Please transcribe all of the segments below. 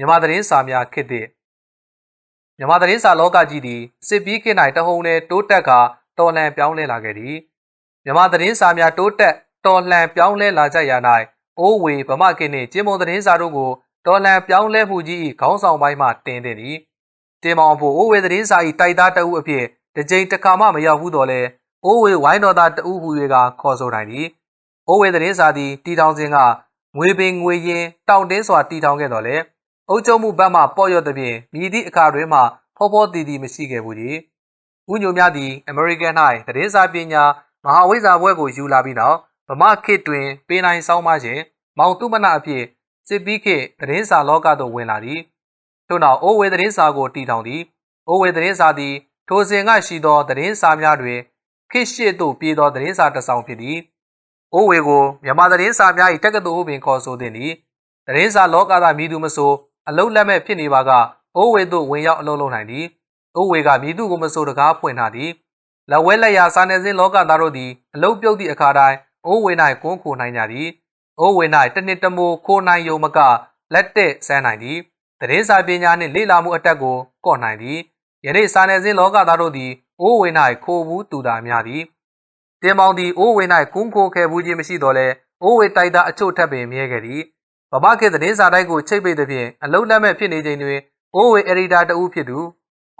မြန်မာသတင်းစာများခေတ်သစ်မြန်မာသတင်းစာလောကကြီးသည်စစ်ပြီးခေတ်၌တဟုန်နဲ့တိုးတက်ကတော်လှန်ပြောင်းလဲလာခဲ့သည်မြန်မာသတင်းစာများတိုးတက်တော်လှန်ပြောင်းလဲလာကြရာ၌အိုးဝေဗမာခေတ်နှင့်ကျင်းမုံသတင်းစာတို့ကိုတော်လှန်ပြောင်းလဲမှုကြီး၏ခေါင်းဆောင်ပိုင်းမှတင်သည်သည်တင်မောင်ဖို့အိုးဝေသတင်းစာ၏တိုက်သားတအုပ်အဖြစ်တစ်ကြိမ်တစ်ခါမှမရောက်ဘူးတော့လဲအိုးဝေဝိုင်းတော်သားတအုပ်ဟူ၍ကခေါ်ဆိုနိုင်သည်အိုးဝေသတင်းစာသည်တီထောင်စဉ်ကငွေပင်ငွေရင်တောင်တင်းစွာတီထောင်ခဲ့တော်လဲ အုပ်ချုပ်မှုဘက်မှပေါ့ရော့သဖြင့်မြည်သည့်အခါတွင်မှဖောဖောတီတီမရှိခဲ့ဘူးကြီးဥညိုများသည်အမေရိကန်၌သတင်းစာပညာမဟာဝိဇ္ဇာဘွဲ့ကိုယူလာပြီးနောက်ဗမာခေတ်တွင်ပေးနိုင်ဆောင်မခြင်းမောင်တုမနအဖြစ်စစ်ပြီးခေတ်သတင်းစာလောကသို့ဝင်လာသည်ထို့နောက်အိုဝေသတင်းစာကိုတီထောင်သည်အိုဝေသတင်းစာသည်ထိုစဉ်ကရှိသောသတင်းစာများတွင်ခေတ်ရှိသို့ပြေးသောသတင်းစာတစ်စောင်ဖြစ်သည်အိုဝေကိုမြန်မာသတင်းစာများ၏တက္ကသိုလ်ဟုပင်ခေါ်ဆိုသည်နီသတင်းစာလောကသားမည်သူမဆို အလုံးလက်မဲ့ဖြစ်နေပါကအိုဝေသို့ဝင်ရောက်အလုပ်လုပ်နိုင်သည်အိုဝေကမည်သူကိုမဆိုတကားဖွင့်ထားသည်လက်ဝဲလက်ရာစာနယ်ဇင်းလောကသားတို့သည်အလုတ်ပြုတ်သည့်အခါတိုင်းအိုးဝေ၌ကွန်းခိုနိုင်ကြသည်အိုးဝေ၌တနှစ်တမိုးခိုနိုင်ယုံမကလက်တဲ့ဆန်းနိုင်သည်သတင်းစာပညာနှင့်လေ့လာမှုအတက်ကိုကော့နိုင်သည်ယနေ့စာနယ်ဇင်းလောကသားတို့သည်အိုးဝေ၌ခိုဘူးတူတာများသည်တင်မောင်သည်အိုးဝေ၌ကွန်းခိုခဲ့ဘူးခြင်းမရှိတော့လဲအိုးဝေတိုက်သားအချို့ထပ်ပင်မြဲခဲ့သည် ဗမာခေတ်သတင်းစာတိုက်ကိုချိတ်ပိတ်သဖြင့်အလုံးလက်မဲ့ဖြစ်နေချိန်တွင်အိုးဝေအရီဒါတဦးဖြစ်သူ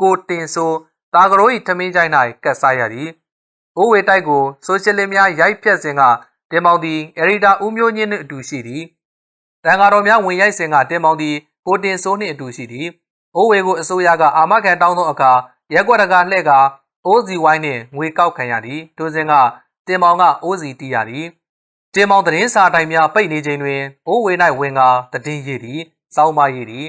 ကိုတင်ဆိုတာကရို၏ထမင်းချိုင်း၌ကတ်စားရသည်။အိုးဝေတိုက်ကိုဆိုရှယ်လစ်များရိုက်ဖြတ်စဉ်ကတင်မောင်သည်အရီတာဦးမျိုးညင်းနှင့်အတူရှိသည်။တန်ဃာတော်များဝင်ရိုက်စဉ်ကတင်မောင်သည်ကိုတင်ဆိုးနှင့်အတူရှိသည်။အိုးဝေကိုအစိုးရကအာမခံတောင်းသောအခါရက်ွက်တကာလှဲ့ကအိုးစီဝိုင်းနှင့်ငွေကောက်ခံရသည်။ထိုစဉ်ကတင်မောင်ကအိုးစီတီးရသည်။ တင်မောင်သတင်းစာတိုင်များပိတ်နေချိန်တွင်အိုးဝေ၌ဝင်ကတည်င်းရည်သည်။စောင်းမရည်သည်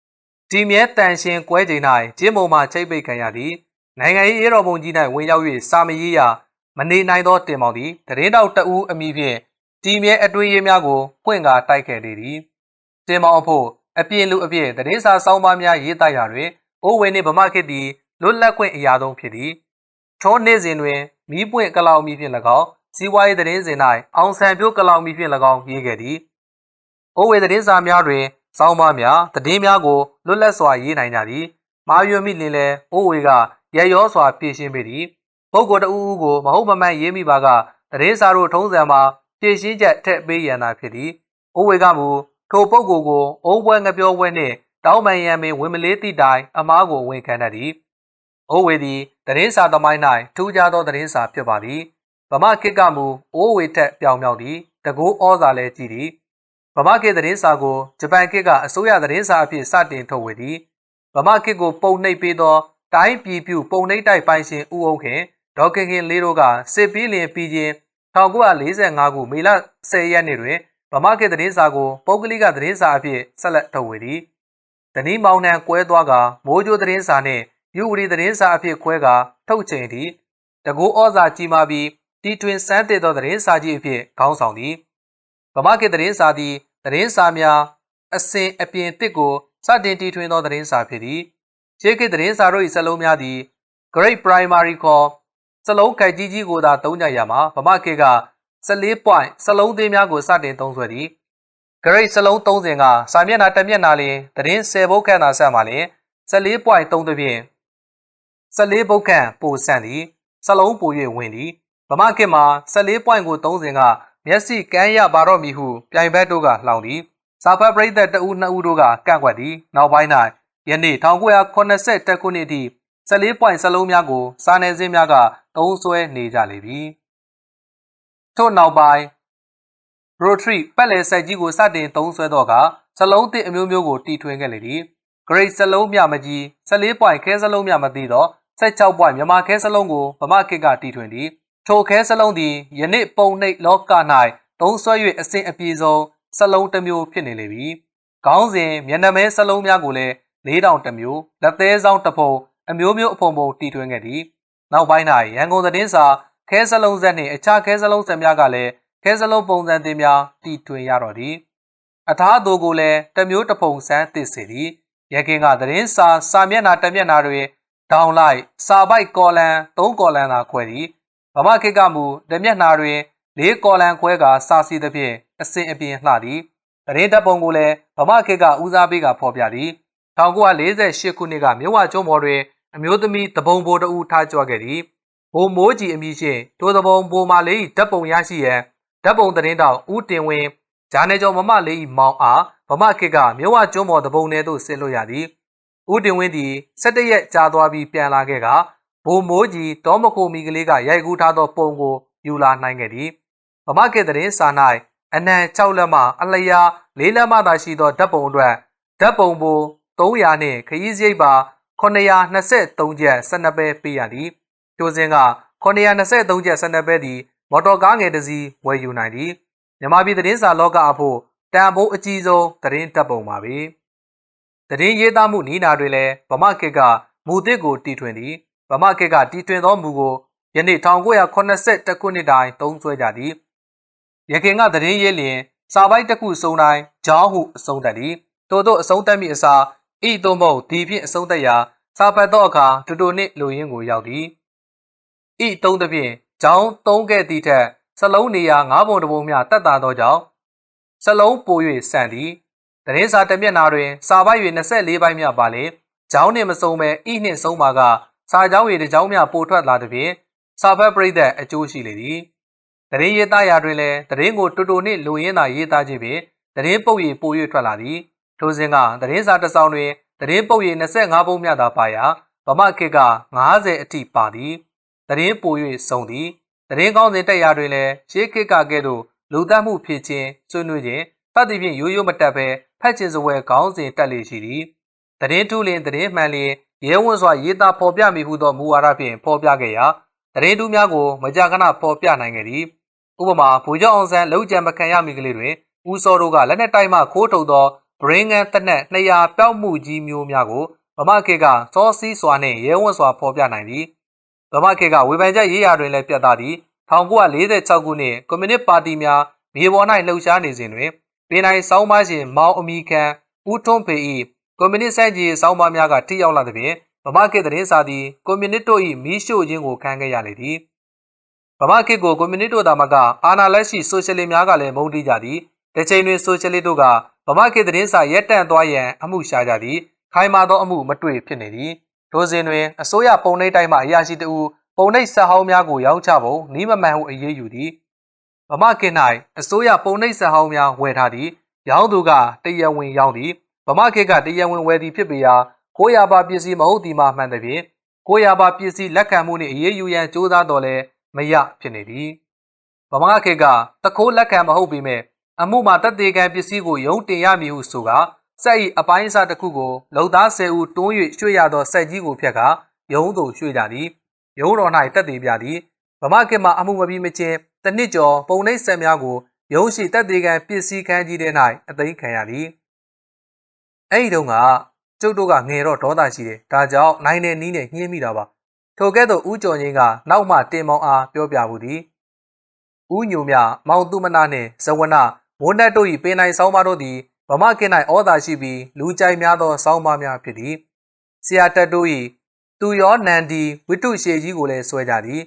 ။ဒီမြဲတန်ရှင်ကွဲချိန်၌ကျင်းမုံမှချိတ်ပိတ်ခံရသည်နိုင်ငံရေးရဲတော်ပုံကြီး၌ဝင်ရောက်၍စာမရေးရာမနေနိုင်သောတင်မောင်သည်တရင်တောက်တအူးအမိဖြင့်တီမြဲအတွင်းရေးများကိုဖွင့်ကာတိုက်ခဲ့လေသည်တင်မောင်အဖို့အပြင်းလူအပြည့်တရင်စာစောင်းပါများရေးတိုက်ရာတွင်အိုးဝင်းနှင့်ဗမာခေတ်သည်လွတ်လပ်ခွင့်အရာဆုံးဖြစ်သည်ချောနေစဉ်တွင်မီးပွင့်ကလောင်မီဖြင့်၎င်း စီးပွားရေးတရင်စဉ်၌အောင်ဆန်ပြိုးကလောင်မီဖြင့်၎င်းရေးခဲ့သည်အိုးဝေတရင်စာများတွင်စောင်းပါများတည်င်းများကိုလွတ်လပ်စွာရေးနိုင်ကြသည်မာရွေမိလင်လဲအိုးဝေကရရောစွာဖြည့်ရှင်းပေသည်ပုဂ္ဂိုလ်တဦးဦးကိုမဟုတ်မမှန်ရေးမိပါကတရေစာတို့ထုံးစံမှာဖြည့်ရှင်းချက်ထည့်ပေးရန်သာဖြစ်သည်အိုးဝေကမူထိုပုဂ္ဂိုလ်ကိုအုံးပွဲငပြောပွဲနှင့်တောင်းပန်ရန်ပင်ဝင်မလေးသည့်တိုင်အမားကိုဝန်ခံတတ်သည်အိုးဝေသည်တရင်စာသမိုင်း၌ထူးခြားသောတရင်စာဖြစ်ပါသည် ဗမာခေတ်ကမူအိုးဝေထက်ပြောင်မြောက်သည်တကူဩဇာလည်းကြည်သည်ဗမာခေတ်သတင်းစာကိုဂျပန်ခေတ်ကအစိုးရသတင်းစာအဖြစ်စတင်ထုတ်ဝေသည်ဗမာခေတ်ကိုပုံနှိပ်ပေးသောတိုင်းပြည်ပြုပုံနှိပ်တိုက်ပိုင်ရှင်ဦးအောင်ခင်ဒေါခင်ခင်လေးတို့ကစစ်ပီးလင်ပြီးချင်း1945ခုမေလ10ရက်နေ့တွင်ဗမာခေတ်သတင်းစာကိုပုဂ္ဂလိကသတင်းစာအဖြစ်ဆက်လက်ထုတ်ဝေသည်။တနည်းမောင်နှံကွဲသွားကမိုးကြိုးသတင်းစာနှင့်ယူဝရီသတင်းစာအဖြစ်ခွဲကထုတ်ချိန်သည်တကူဩဇာကြီးမားပြီး တီထွင်စမ်းသစ်သောသတင်းစာကြီးအဖြစ်ခေါင်းဆောင်သည်။ဗမာခေတ်သတင်းစာသည်သတင်းစာများအစဉ်အပြင်တစ်ကိုစတင်တီထွင်သောသတင်းစာဖြစ်သည်။ရှေးခေတ်သတင်းစာတို့၏စလုံးများသည် Great Primary ခေါ်စလုံးခိုက်ကြီးကြီးကိုသာသုံးကြရမှာဗမာခေတ်က14 point စလုံးသေးများကိုစတင်သုံးစွဲသည် Great စလုံး30ကစာမျက်နှာတစ်မျက်နှာလျင်သတင်း10ဘုတ်ခန့်သာဆက်မှာလျင်14 point 3သဖြင့်14ဘုတ်ခန့်ပိုဆန့်သည်စလုံးပို၍ဝင်သည်ဗ မာခေတ်မှာ14 point ကို30ကမျက်စိကမ်းရပါတော့မည်ဟုပြိုင်ဘက်တို့ကလှောင်သည်စာဖတ်ပရိသတ်တဦးနှစ်ဦးတို့ကကန့်ကွက်သည်နောက်ပိုင်း၌ယနေ့1980ခုနှစ်အထိ14 point စလုံးများကိုစာနယ်ဇင်းများကသုံးစွဲနေကြလေပြီထို့နောက်ပိုင်း Rotary ပတ်လည်ဆက်ကြီးကိုစတင်သုံးစွဲတော့ကစလုံးသစ်အမျိုးမျိုးကိုတီထွင်ခဲ့လေသည် Great စလုံးမြမကြီး14 point ခဲစလုံးမြမသိတော့16 point မြန်မာခဲစလုံးကိုဗမာခေတ်ကတီထွင်သည် ထိုခဲစလုံးသည်ယနေ့ပုံနှိပ်လောက၌သုံးစွဲ၍အစဉ်အပြေဆုံးစလုံးတစ်မျိုးဖြစ်နေလေပြီခေါင်းစဉ်မျက်နှာမဲစလုံးများကိုလည်း၄တောင်တစ်မျိုးလက်သေးဆောင်တစ်ဖုံအမျိုးမျိုးအဖုံဖုံတီထွင်ခဲ့သည်နောက်ပိုင်း၌ရန်ကုန်သတင်းစာခဲစလုံးဆက်နှင့်အခြားခဲစလုံးဆက်များကလည်းခဲစလုံးပုံစံသစ်များတီထွင်ရတော့သည်အသားသူကိုလည်းတမျိုးတစ်ဖုံစမ်းသစ်စေသည်ရခင်ကသတင်းစာစာမျက်နှာတစ်မျက်နှာတွင်ဒေါင်လိုက်စာပိုက်ကော်လန်၃ကော်လန်သာခွဲသည် ဗမာခေတ်ကမူတစ်မျက်နှာတွင်၄ကော်လန်ခွဲကစာစီသဖြင့်အစဉ်အပြင်လှသည်သတင်းတပ်ပုံကိုလည်းဗမာခေတ်ကဦးစားပေးကဖော်ပြသည်1948ခုနှစ်ကမြဝကျွန်းပေါ်တွင်အမျိုးသမီးတပုံဘိုတဦးထားကြွခဲ့သည်ဘိုမိုးကြီးအမည်ဖြင့်တိုးတပုံဘိုမာလေးဓာတ်ပုံရရှိရန်ဓာတ်ပုံသတင်းတောက်ဦးတင်ဝင်းဂျာနယ်ကျော်မမလေးမောင်အားဗမာခေတ်ကမြဝကျွန်းပေါ်တပုံထဲသို့ဆင်းလို့ရသည်ဦးတင်ဝင်းသည်17ရက်ကြာသွားပြီးပြန်လာခဲ့က ဘိုမိုးကြီးတောမခိုမီကလေးကရိုက်ကူးထားသောပုံကိုယူလာနိုင်ခဲ့သည်ဗမာခေတ်သတင်းစာ၌အနံ6လက်မှအလျာ4လက်မှသာရှိသောဓာတ်ပုံအတွက်ဓာတ်ပုံပို300နှင့်ခရီးစရိတ်ပါ923ကျပ်12ပဲပေးရသည်ကျိုးစင်းက923ကျပ်12ပဲသည်မော်တော်ကားငယ်တစ်စီးဝယ်ယူနိုင်သည်မြန်မာပြည်သတင်းစာလောကအဖို့တန်ဖိုးအကြီးဆုံးသတင်းဓာတ်ပုံပါပဲသတင်းရေးသားမှုနီးနာတွင်လည်းဗမာခေတ်ကမူသစ်ကိုတီထွင်သည် ဗမာခေတ်ကတီထွင်သောမူကိုယနေ့1982ခုနှစ်တိုင်သုံးစွဲကြသည်ရခင်ကသတင်းရေးလျင်စာပိုက်တစ်ခုစုံတိုင်းဂျောင်းဟုအဆုံးတတ်သည်တိုးတို့အဆုံးတတ်မိအစားဤသို့မဟုတ်ဒီဖြင့်အဆုံးတတ်ရာစာပတ်သောအခါတူတူနှင့်လူရင်းကိုရောက်သည်ဤသုံးသဖြင့်ဂျောင်းသုံးခဲ့သည့်ထက်စလုံးနေရာ၅ပုံတစ်ပုံမျှတက်တာသောကြောင့်စလုံးပို၍ဆန်သည်သတင်းစာတစ်မျက်နှာတွင်စာပိုက်၍24ပိုက်မျှပါလေဂျောင်းနှင့်မစုံပဲဤနှင့်ဆုံးပါက စာကြောင်း၏တစ်ကြောင်းမျှပိုထွက်လာသည်ဖြင့်စာဖတ်ပရိသတ်အကျိုးရှိလေသည်တရင်ရေးသားရာတွင်လည်းတရင်ကိုတူတူနှင့်လူရင်းသာရေးသားခြင်းဖြင့်တရင်ပုတ်ရည်ပို၍ထွက်လာသည်ထိုစဉ်ကတရင်စာတစ်စောင်တွင်တရင်ပုတ်ရည်25ပုံမျှသာပါရာဗမာခေတ်က90အထိပါသည်တရင်ပို၍စုံသည်တရင်ကောင်းစဉ်တက်ရာတွင်လည်းရှေးခေတ်ကကဲ့သို့လူသတ်မှုဖြစ်ခြင်းဆွေးနွေးခြင်းဖတ်သည်ဖြင့်ရိုးရိုးမတက်ဘဲဖတ်ခြင်းစပွဲကောင်းစဉ်တက်လေရှိသည်တရင်ထူးလင်တရင်မှန်လျင် ရဲဝံ့စွာရေးသားဖော်ပြမိဟုသောမူဝါဒဖြင့်ဖော်ပြခဲ့ရာတရင်တူးများကိုမကြာခဏဖော်ပြနိုင်ခဲ့သည်ဥပမာဗိုလ်ချုပ်အောင်ဆန်းလုံကြံမခံရမီကလေးတွင်ဦးစောတို့ကလက်နက်တိုက်မှခိုးထုတ်သောဘရင်းငန်းတနက်200ပြောက်မှုကြီးမျိုးများကိုဗမာခေတ်ကစောစီးစွာနှင့်ရဲဝံ့စွာဖော်ပြနိုင်သည်ဗမာခေတ်ကဝေဖန်ချက်ရေးရာတွင်လည်းပြတ်သားသည်1946ခုနှစ်ကွန်မြူနစ်ပါတီများမြေပေါ်၌လှုပ်ရှားနေစဉ်တွင်ပြည်နိုင်စောင်းမရှင်မောင်အမီခံဦးထွန်းဖေ၏ ကွန်မြူနစ်စန့်ကျင်စောင်းမများကထိရောက်လာသဖြင့်ဗမာခေတ်သတင်းစာသည်ကွန်မြူနစ်တို့၏မီးရှို့ခြင်းကိုခံခဲ့ရလေသည်ဗမာခေတ်ကိုကွန်မြူနစ်တို့သာမကအာဏာလက်ရှိဆိုရှယ်လစ်များကလည်းမုန်းတီးကြသည်တစ်ချိန်တွင်ဆိုရှယ်လစ်တို့ကဗမာခေတ်သတင်းစာရက်တန့်သွားရန်အမှုရှာကြသည်ခိုင်မာသောအမှုမတွေ့ဖြစ်နေသည်ဒိုစဉ်တွင်အစိုးရပုံနှိပ်တိုင်းမှအရာရှိတဦးပုံနှိပ်ဆက်ဟောင်းများကိုရောင်းချဖို့နီးမမှန်ဟုအရေးယူသည်ဗမာခေတ်၌အစိုးရပုံနှိပ်ဆက်ဟောင်းများဝယ်ထားသည်ရောင်းသူကတရဝင်ရောင်းသည် ဗမာခေတ်ကတရဝင်ဝယ်သည်ဖြစ်ပေရာကိုရပါပစ္စည်းမဟုတ်သည်မှမှန်သဖြင့်ကိုရပါပစ္စည်းလက်ခံမှုနှင့်အရေးယူရန်ကြိုးစားတော်လဲမရဖြစ်နေသည်ဗမာခေတ်ကတခိုးလက်ခံမဟုတ်ပေမဲ့အမှုမှာတက်သေးကံပစ္စည်းကိုယုံတင်ရမည်ဟုဆိုကစက်၏အပိုင်းအစတစ်ခုကိုလုံသား10ဦးတွန်း၍ရွှေ့ရသောစက်ကြီးကိုဖြတ်ကယုံသို့ရွှေ့ကြသည်ယုံတော်၌တက်သေးပြသည်ဗမာခေတ်မှာအမှုမပြီးမချင်းတနစ်ကျော်ပုံနှိပ်ဆက်များကိုယုံရှိတက်သေးကံပစ္စည်းခန်းကြီးထဲ၌အသိခံရသည် အဲ့ဒီတုန်းကကျုပ်တို့ကငယ်တော့ဒေါသရှိတယ်ဒါကြောင့်နိုင်နေနီးနဲ့ညှင်းမိတာပါထိုကဲ့သို့ဦးကျော်ငင်းကနောက်မှတင်မောင်အားပြောပြမှုသည်ဦးညိုမြမောင်သူမနာနှင့်ဇဝနမိုးနတ်တို့၏ပင်နိုင်ဆောင်းပါတို့သည်ဗမာကင်း၌ဩသာရှိပြီးလူကြိုက်များသောဆောင်းပါများဖြစ်သည်ဆရာတက်တို့၏သူရောနန္ဒီဝိတုရှေကြီးကိုလည်းဆွဲကြသည်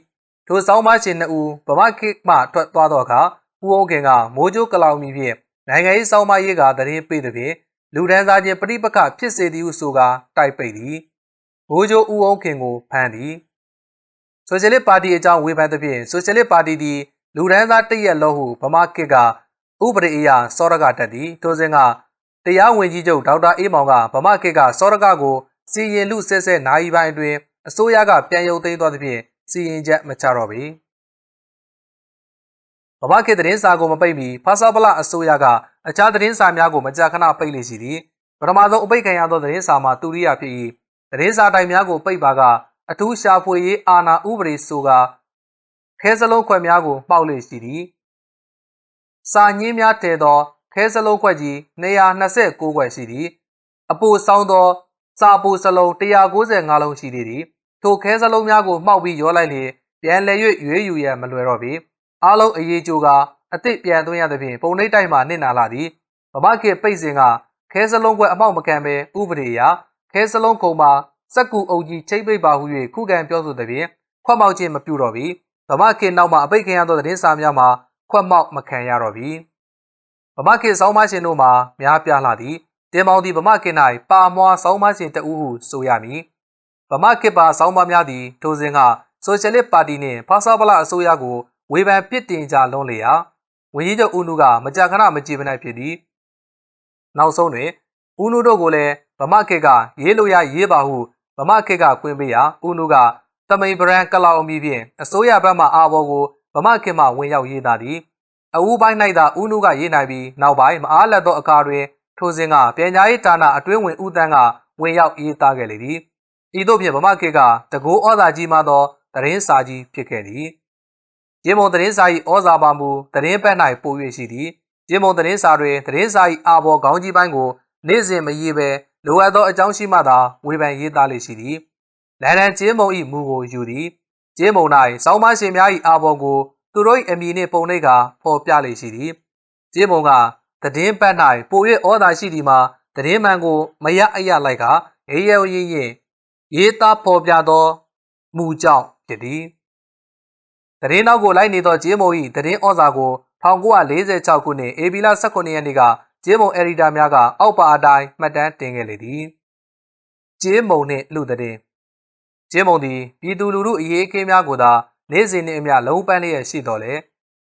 ထိုဆောင်းပါရှင်နှစ်ဦးဗမာခေတ်မှထွက်သွားသောအခါဦးအောင်ခင်ကမိုးကြိုးကလောင်မီဖြင့်နိုင်ငံရေးဆောင်းပါရေးကသတင်းပေးသည်ဖြင့် လူဒန်းစားချင်းပြိပခဖြစ်စေသည်ဟုဆိုကာတိုက်ပိတ်သည်ဘိုးကျိုးဦးအောင်ခင်ကိုဖမ်းသည်ဆိုရှယ်လစ်ပါတီအကြောင်းဝေဖန်သဖြင့်ဆိုရှယ်လစ်ပါတီသည်လူဒန်းစားတရက်လုံးဟုဗမာခေတ်ကဥပဒေအရစောရကတက်သည်ထိုစဉ်ကတရားဝင်ကြီးချုပ်ဒေါက်တာအေးမောင်ကဗမာခေတ်ကစောရကကိုစီရင်လူဆဲဆဲနိုင်ပိုင်းအတွင်းအစိုးရကပြန်ရုပ်သိမ်းသွားသဖြင့်စီရင်ချက်မချတော့ပေ ဗမာခေတ်သတင်းစာကိုမပိတ်မီဖာစာပလအစိုးရကအခြားသတင်းစာများကိုမကြာခဏပိတ်လေရှိသည်ပထမဆုံးအပိတ်ခံရသောသတင်းစာမှာတူရိယာဖြစ်၏သတင်းစာတိုင်များကိုပိတ်ပါကအထူးရှာဖွေရေးအာဏာဥပဒေဆိုကခဲစလုံးခွက်များကိုမှောက်လေရှိသည်စာညင်းများတည်သောခဲစလုံးခွက်ကြီး229ခွက်ရှိသည်အပူဆောင်းသောစာပူစလုံး195လုံးရှိသည်ထိုခဲစလုံးများကိုမှောက်ပြီးရောလိုက်လေပြန်လည်၍ရွေးယူရန်မလွယ်တော့ပေ အားလုံးအရေးကြိုကအစ်စ်ပြန်သွင်းရသဖြင့်ပုံနှိပ်တိုက်မှနစ်နာလာသည်ဗမာခေပိတ်စင်ကခဲစလုံးခွက်အမောက်မခံဘဲဥပဒေအရခဲစလုံးကုံမှာစက်ကူအုပ်ကြီးချိတ်ပိတ်ပါဟု၍ခုခံပြောဆိုသဖြင့်ခွက်မောက်ခြင်းမပြုတော့ပြီဗမာခေနောက်မှအပိတ်ခံရသောသတင်းစာများမှာခွက်မောက်မခံရတော့ပြီဗမာခေတ်ဆောင်းမရှင်တို့မှာများပြားလာသည်တင်မောင်သည်ဗမာခေတ်၌ပါမွာဆောင်းမရှင်တဦးဟုဆိုရမည်ဗမာခေတ်ပါဆောင်းမများသည်ထိုစဉ်ကဆိုရှယ်လစ်ပါတီနှင့်ဖာစာဗလာအစိုးရကို ဝေဖန်ပစ်တင်ကြလွန်းလေရာဝန်ကြီးချုပ်ဦးနုကမကြာခဏမကြည်မနိုင်ဖြစ်သည်နောက်ဆုံးတွင်ဦးနုတို့ကိုလည်းဗမာခေတ်ကရေးလို့ရရေးပါဟုဗမာခေတ်ကကွင်းပေးရာဦးနုကတမိန်ဗရန်ကလောက်အမည်ဖြင့်အစိုးရဘက်မှအာဘော်ကိုဗမာခေတ်မှဝင်ရောက်ရေးသားသည်အဦးပိုင်း၌သာဦးနုကရေးနိုင်ပြီးနောက်ပိုင်းမအားလက်သောအခါတွင်ထိုစဉ်ကပြန်ကြားရေးဌာနအတွင်းဝင်ဦးတန်းကဝင်ရောက်ရေးသားခဲ့လေသည်ဤသို့ဖြင့်ဗမာခေတ်ကတကိုးဩဇာကြီးမှသောသတင်းစာကြီးဖြစ်ခဲ့သည် ရင်းမုံသတင်းစာ၏ဩဇာပါမူသတင်းဘက်၌ပို၍ရှိသည်ရင်းမုံသတင်းစာတွင်သတင်းစာ၏အာဘော်ခေါင်းကြီးပိုင်းကိုနေ့စဉ်မရေးဘဲလိုအပ်သောအကြောင်းရှိမှသာဝေဖန်ရေးသားလေရှိသည်လန်ဒန်ကျင်းမုံ၏မူကိုယူသည်ကျင်းမုံ၌စောင်းမရှင်များ၏အာဘော်ကိုသူတို့၏အမည်နှင့်ပုံနှိပ်ကဖော်ပြလေရှိသည်ကျင်းမုံကသတင်းဘက်၌ပို၍ဩဇာရှိသည်မှာသတင်းမှန်ကိုမရအရလိုက်ကရေရဲရင်ရင်ရေးသားဖော်ပြသောမူကြောင့်ဖြစ်သည် သတင်းနောက်ကိုလိုက်နေသောဂျင်းမုံ၏သတင်းဩဇာကို1946ခုနှစ်ဧပြီလ18ရက်နေ့ကဂျင်းမုံအက်ဒီတာများကအောက်ပါအတိုင်းမှတ်တမ်းတင်ခဲ့လေသည်ဂျင်းမုံနှင့်လူသတင်းဂျင်းမုံသည်ပြည်သူလူထုအရေးအကိန်းများကိုသာနေ့စဉ်နှင့်အမျှလုံးပန်းလျက်ရှိတော်လေ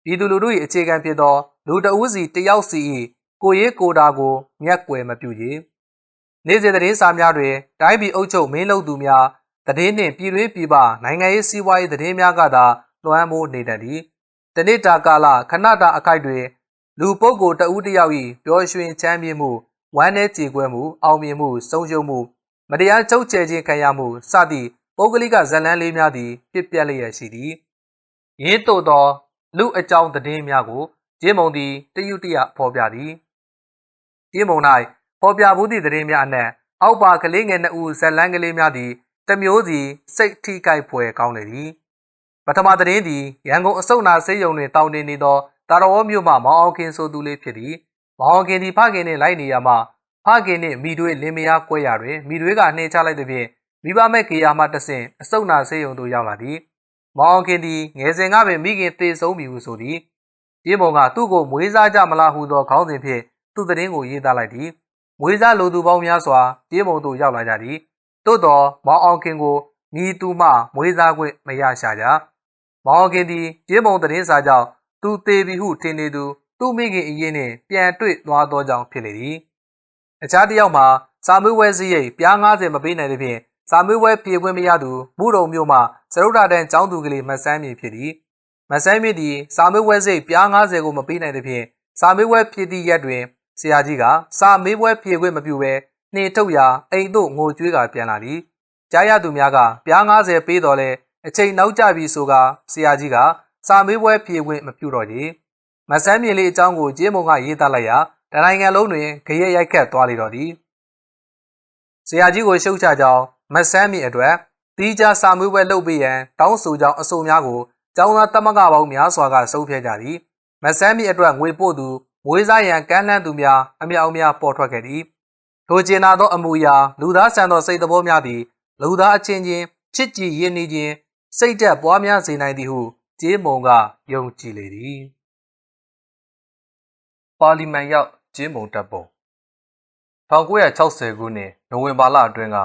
ပြည်သူလူထု၏အခြေခံဖြစ်သောလူတဦးစီတယောက်စီ၏ကိုရေးကိုတာကိုမျက်ကွယ်မပြုရနေ့စဉ်သတင်းစာများတွင်တိုင်းပြည်အုပ်ချုပ်မင်းလုပ်သူများသတင်းနှင့်ပြည်တွင်းပြည်ပနိုင်ငံရေးစီးပွားရေးသတင်းများကသာ လွှမ်းမိုးနေတတ်သည်တနေ့တာကာလခဏတာအခိုက်တွင်လူပုဂ္ဂိုလ်တဦးတစ်ယောက်၏ပျော်ရွှင်ချမ်းမြေ့မှုဝမ်းနည်းကြေကွဲမှုအောင်မြင်မှုဆုံးရှုံးမှုမတရားချုပ်ချယ်ခြင်းခံရမှုစသည့်ပုဂ္ဂလိကဇလန်းလေးများသည်ပြစ်ပြက်လျက်ရှိသည်ရင်းတို့သော လူအကြောင်းသတင်းများကိုဂျင်းမုံသည်တယုတရဖော်ပြသည်ဂျင်းမုံ၌ဖော်ပြမှုသည့်သတင်းများအနက်အောက်ပါကလေးငယ်နှစ်ဦးဇလန်းကလေးများသည်တမျိုးစီစိတ်ထိခိုက်ဖွယ်ကောင်းလေသည် ပထမသတင်းသည်ရန်ကုန်အစုံနာဆေးရုံတွင်တောင်းတင်နေသောတာတော်မြို့မှမောင်အောင်ခင်ဆိုသူလေးဖြစ်သည်မောင်အောင်ခင်သည်ဖခင်နှင့်လိုက်နေရမှဖခင်နှင့်မိတွေလင်မယားကွဲရတွင်မိတွေကနှင်ချလိုက်သည်ဖြင့်မိဘမဲ့ကေယာမှတဆင့်အစုံနာဆေးရုံသို့ရောက်လာသည်မောင်အောင်ခင်သည်ငယ်စဉ်ကပင်မိခင်သေဆုံးပြီဟုဆိုသည်ဒီမုံကသူ့ကိုမွေးစားကြမလားဟုသောခေါင်းစဉ်ဖြင့်သူ့သတင်းကိုရေးသားလိုက်သည်မွေးစားလိုသူပေါင်းများစွာဒီမုံသို့ရောက်လာကြသည်သို့သောမောင်အောင်ခင်ကိုမိသူမှမွေးစားခွင့်မရရှာကြ မောင်အောင်ခင်သည်ဒီမုံသတင်းစာကြောင့်သူသေးပြီဟုထင်နေသူသူ့မိခင်အရင်နှင့်ပြန်တွေ့သွားသောကြောင့်ဖြစ်လေသည်အခြားတစ်ယောက်မှာစာမွေးဝဲစည်းရိတ်ပြား90မပေးနိုင်သဖြင့်စာမွေးဝဲပြေခွင့်မရသူမူတုံမျိုးမှစရုဒ္ဒတန်ចောင်းသူကလေးမဆန်းမြင့်ဖြစ်သည်မဆန်းမြင့်သည်စာမွေးဝဲစိတ်ပြား90ကိုမပေးနိုင်သဖြင့်စာမွေးဝဲဖြစ်သည့်ရက်တွင်ဆရာကြီးကစာမေးပွဲဖြေခွင့်မပြုဘဲနှင်ထုတ်ရာအိမ်သို့ငိုကြွေးကပြန်လာသည်ကြားရသူများကပြား90ပေးတော်လဲ အချိန်နောက်ကျပြီဆိုကဆရာကြီးကစာမေးပွဲဖြေခွင့်မပြုတော့ကြီးမဆန်းမြင်လေးအကြောင်းကိုကျင်းမုံကရေးသားလိုက်ရာတနိုင်ငံလုံးတွင်ဂရက်ရိုက်ခတ်သွားလေတော့သည်ဆရာကြီးကိုရှုတ်ချကြောင်းမဆန်းမြင်အတွက်တီးခြားစာမေးပွဲလုပ်ပေးရန်တောင်းဆိုကြောင်းအဆိုများကိုကျောင်းသားတမကပေါင်းများစွာကဆုံးဖြတ်ကြသည်မဆန်းမြင့်အတွက်ငွေပို့သူမွေးစားရန်ကမ်းလှမ်းသူများအမြောက်အများပေါ်ထွက်ခဲ့သည်ထိုကျင်နာသောအမူအရာလူသားဆန်သောစိတ်သဘောများသည်လူသားအချင်းချင်းချစ်ကြည်ရင်းနှီးခြင်း စိတ်သက်ပွားများစေနိုင်သည်ဟုကျေးမုံကယုံကြည်လေသည်ပါလီမန်ရောက်ကျေးမုံတပ်ပုံ1960ခုနှစ်နိုဝင်ဘာလအတွင်းက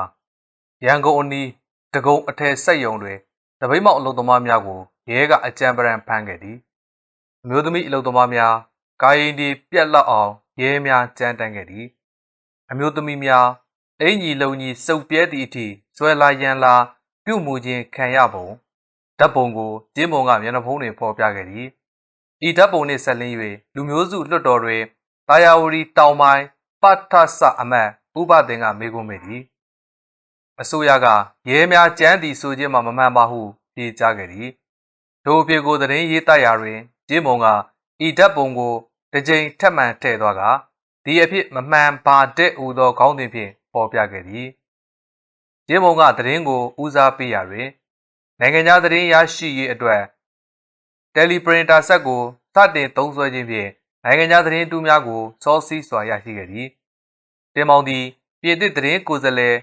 ရန်ကုန်အနီးတကုံအထယ်စက်ယုံတွင်တပိတ်မောက်အလုပ်သမားများကိုရဲကအကြံပရံဖမ်းခဲ့သည်အမျိုးသမီးအလုပ်သမားများကာယင်ဒီပြက်လောက်အောင်ရဲများကြမ်းတမ်းခဲ့သည်အမျိုးသမီးများအင်ကြီးလုံကြီးစုပ်ပြဲသည့်အထိဇွဲလာရန်လာ ပြုမှုခြင်းခံရပုံဓာတ်ပုံကိုကျင်းပုံကမျက်နှာဖုံးတွင်ဖော်ပြခဲ့သည်ဤဓာတ်ပုံနှင့်ဆက်လင်း၍လူမျိုးစုလွှတ်တော်တွင်တာယာဝတီတောင်ပိုင်းပတ္ထဆအမတ်ဥပဒေကမေးခွန်းမေးသည်အစိုးရကရဲများကြမ်းသည်ဆိုခြင်းမှမမှန်ပါဟုပြေကြားခဲ့သည်ဒိုပြေကိုသတင်းရေးတိုက်ရာတွင်ကျင်းပုံကဤဓာတ်ပုံကိုတစ်ကြိမ်ထပ်မံထည့်သွားကဒီအဖြစ်မမှန်ပါတဲ့ဟူသောခေါင်းစဉ်ဖြင့်ပေါ်ပြခဲ့သည် ကျင်းပုံကသတင်းကိုဦးစားပေးရာတွင်နိုင်ငံခြားသတင်းရရှိရေးအတွက်တယ်လီပရင်တာဆက်ကိုစတင်သုံးစွဲခြင်းဖြင့်နိုင်ငံခြားသတင်းတူးများကိုစောစီးစွာရရှိခဲ့သည်တင်မောင်သည်ပြည်သစ်သတင်းကိုယ်စားလှယ်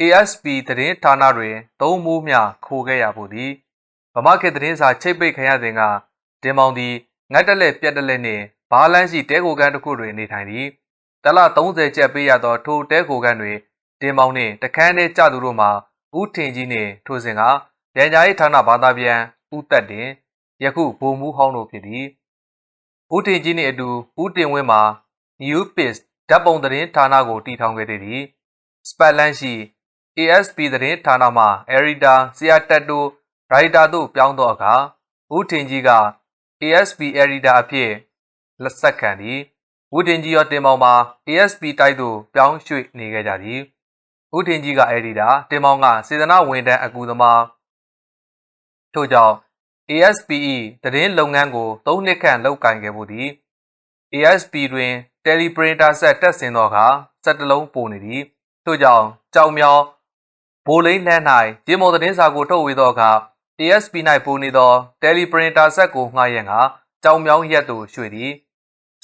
ASP သတင်းဌာနတွင်သုံးမိုးမြခိုခဲ့ရဖို့သည်ဗမာခေတ်သတင်းစာချိတ်ပိတ်ခံရစဉ်ကတင်မောင်သည်ငတ်တက်လက်ပြက်တက်လက်နှင့်ဘားလန်းရှိတဲကိုကန်တစ်ခုတွင်နေထိုင်သည်တလ30ကျပ်ပေးရသောထိုတဲကိုကန်တွင် တင်မောင်နှင့်တခန်းထဲကြသူတို့မှာဦးထင်ကြီးနှင့်ထိုစဉ်ကရန်ကြားရေးဌာနဘာသာပြန်ဦးသက်တင်ယခုဗိုလ်မှူးဟောင်းတို့ဖြစ်သည်ဦးထင်ကြီးနှင့်အတူဦးတင်ဝင်းမှာ New Pis ဓာတ်ပုံသတင်းဌာနကိုတည်ထောင်ခဲ့သည်စပတ်လန်းရှိ ASP သတင်းဌာနမှအရီတာဆီယာတက်တိုရိုက်တာတို့ပြောင်းသောအခါဦးထင်ကြီးက ASP အရီတာအဖြစ်လက်ဆက်ခံသည်ဦးထင်ကြီးရောတင်မောင်မှာ ASP တိုက်သို့ပြောင်းရွှေ့နေခဲ့ကြသည် ဦးထင်ကြီးကအရီတာတင်မောင်ကစေတနာဝန်ထမ်းအကူသမားထို့ကြောင့် ASPE သတင်းလုပ်ငန်းကို၃နှစ်ခန့်လုပ်ကိုင်ခဲ့မှုသည် ASP တွင် Teleprinter ဆက်တက်ဆင်သောအခါစက်တလုံးပိုနေသည်ထို့ကြောင့်ကြောင်မြောင်ဘိုလိန်နှန်း၌ရေမော်သတင်းစာကိုထုတ်ဝေသောအခါ ASP ၌ပိုနေသော Teleprinter ဆက်ကိုငှားရန်ကကြောင်မြောင်ရက်သို့ရွှေ့သည်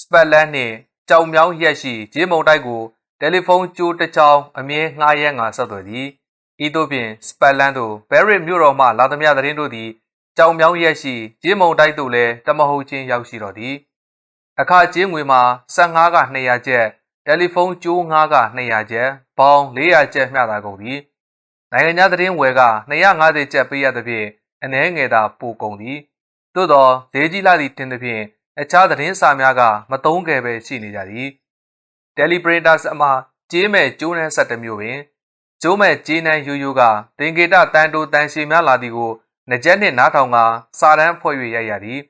စပတ်လန်းနှင့်ကြောင်မြောင်ရက်ရှိရေမုံတိုက်ကို တယ်လီဖုန်းကြိုးတစ်ချောင်းအမြဲငှားရန်ကဆက်သွယ်သည်ဤသို့ဖြင့်စပတ်လန်းသို့ဘဲရစ်မြို့တော်မှလာသမျှသတင်းတို့သည်ကြောင်မြောင်းရက်ရှိကြေးမုံတိုက်သို့လည်းတမဟုတ်ချင်းရောက်ရှိတော်သည်အခါကြေးငွေမှာ15က200ကျပ်တယ်လီဖုန်းကြိုး9က200ကျပ်ပေါင်400ကျပ်မျှသာကုန်သည်နိုင်ငံခြားသတင်းဝယ်က250ကျပ်ပေးရသဖြင့်အနှဲငယ်သာပိုကုန်သည်သို့သောဈေးကြီးလာသည့်တင်သဖြင့်အခြားသတင်းစာများကမတုံးခဲ့ပဲရှိနေကြသည် တယ်လီပရင်တာစမှာကြေးမဲ့ကျိုးနှန်းဆက်တစ်မျိုးပင်ကျိုးမဲ့ကြေးနှန်းယူယူကတင်ကေတတန်တိုတန်ရှည်များလာသည်ကိုနကြက်နှင့်နားထောင်ကစာတန်းဖွဲ့၍ရိုက်ရသည်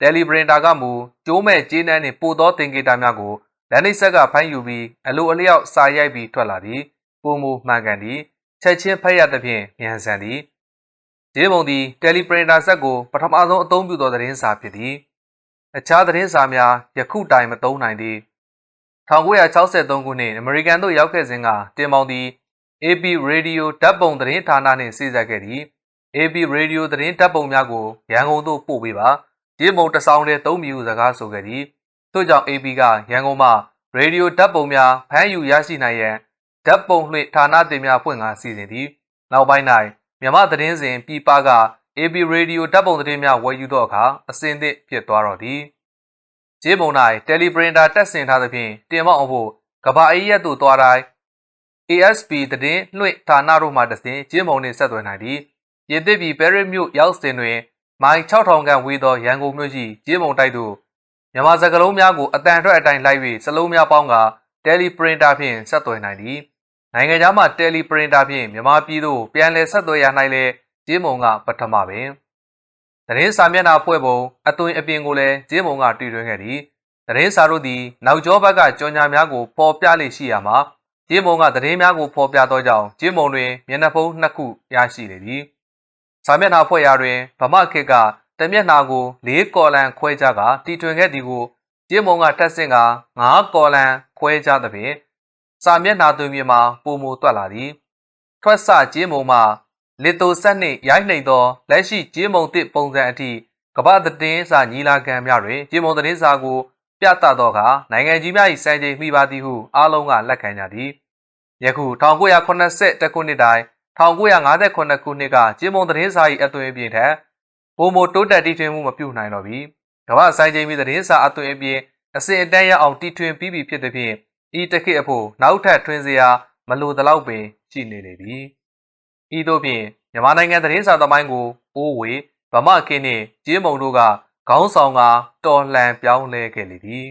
တယ်လီပရင်တာကမူကျိုးမဲ့ကြေးနှန်းနှင့်ပို့သောတင်ကေတာများကိုလန်နိဆက်ကဖိုင်းယူပြီးအလိုအလျောက်စာရိုက်ပြီးထွက်လာသည်ပုံမူမှန်ကန်သည်ချက်ချင်းဖက်ရသဖြင့်မြန်ဆန်သည်ဒီမုံသည်တယ်လီပရင်တာဆက်ကိုပထမဆုံးအသုံးပြုသောသတင်းစာဖြစ်သည်အခြားသတင်းစာများယခုတိုင်မသုံးနိုင်သည် 1963ခုနှစ်အမေရိကန်သို့ရောက်ခဲ့စဉ်ကတင်မောင်သည် AP Radio ဓာတ်ပုံသတင်းဌာနနှင့်ဆက်ဆက်ခဲ့သည် AB Radio သတင်းဓာတ်ပုံများကိုရန်ကုန်သို့ပို့ပေးပါ။ဒီမုံတစောင်းတဲ့သုံးမြူစကားဆိုခဲ့သည်။ထို့ကြောင့် AB ကရန်ကုန်မှရေဒီယိုဓာတ်ပုံများဖမ်းယူရရှိနိုင်ရန်ဓာတ်ပုံလွှင့်ဌာနတင်များဖွင့်ကားစီစဉ်သည်။နောက်ပိုင်း၌မြမသတင်းစဉ်ပြည်ပက AB Radio ဓာတ်ပုံသတင်းများဝယ်ယူသောအခါအစင်သစ်ဖြစ်သွားတော့သည်။ ဂျေးမုံ၌တယ်လီပရင်တာတက်ဆင်ထားသဖြင့်တင်မောက်အဖို့ကဘာအေးရက်သို့သွားတိုင်း ASP သတင်းလွှင့်ဌာနတို့မှတစဉ်ဂျေးမုံနှင့်ဆက်သွယ်နိုင်သည်။ရစ်သစ်ပြည်ပဲရစ်မြို့ရောက်စဉ်တွင်မိုင်6000ခန့်ဝေးသောရန်ကုန်မြို့ရှိကျေးမုံတိုက်သို့မြန်မာစကားလုံးများကိုအတန်ထွက်အတိုင်းလိုက်၍စလုံးများပေါင်းကတယ်လီပရင်တာဖြင့်ဆက်သွယ်နိုင်သည်နိုင်ငံခြားမှတယ်လီပရင်တာဖြင့်မြန်မာပြည်သို့ပြန်လည်ဆက်သွယ်ရ၌လည်းကျေးမုံကပထမပင် သတင်းစာမျက်နှာဖွဲ့ပုံအသွင်အပြင်ကိုလည်းကျေးမုံကတည်ထွင်းခဲ့သည်သတင်းစာတို့သည်နောက်ကျောဘက်ကကြော်ညာများကိုပေါ်ပြလေရှိရမှာကျေးမုံကသတင်းများကိုဖော်ပြသောကြောင့်ကျေးမုံတွင်မျက်နှာဖုံးနှစ်ခုရရှိလေသည်စာမျက်နှာဖွဲ့ရာတွင်ဗမာခေတ်ကတမျက်နှာကို၄ကော်လန်ခွဲကြကတီထွင်ခဲ့သည်ကိုကျင်းမုံကတက်ဆင့်က၅ကော်လန်ခွဲကြသဖြင့်စာမျက်နှာသွင်းမြေမှာပုံမူတွက်လာသည်ထွက်ဆကျင်းမုံမှာ လစ်တိုဆက်နှင့်ရိုက်နှိမ်သောလက်ရှိကျင်းမုံတစ်ပုံစံအထိကမ္ဘာသတင်းစာညီလာခံများတွင်ကျင်းမုံသတင်းစာကိုပြသသောအခါနိုင်ငံကြီးများ၏စံချိန်မိပါသည်ဟုအားလုံးကလက်ခံကြသည်ယခု1980ခုနှစ်တိုင်1958ခုနှစ်ကကျင်းမုံသတင်းစာ၏အသွင်အပြင်ထက်ပုံမတိုးတက်တီထွင်မှုမပြုနိုင်တော့ပြီကမ္ဘာဆိုင်ချိန်မီသတင်းစာအသွင်အပြင်အစဉ်အတန်းရအောင်တီထွင်ပြီးပြီဖြစ်သည်ဖြင့်ဤတခေတ်အဖို့နောက်ထပ်ထွင်စရာမလိုသလောက်ပင်ရှိနေလေပြီ ဤသို့ဖြင့်မြန်မာနိုင်ငံသတင်းစာသမိုင်းကိုအိုးဝေဗမာကင်းနှင့်ကျင်းမုံတို့ကခေါင်းဆောင်ကတော်လှန်ပြောင်းလဲခဲ့လေသည်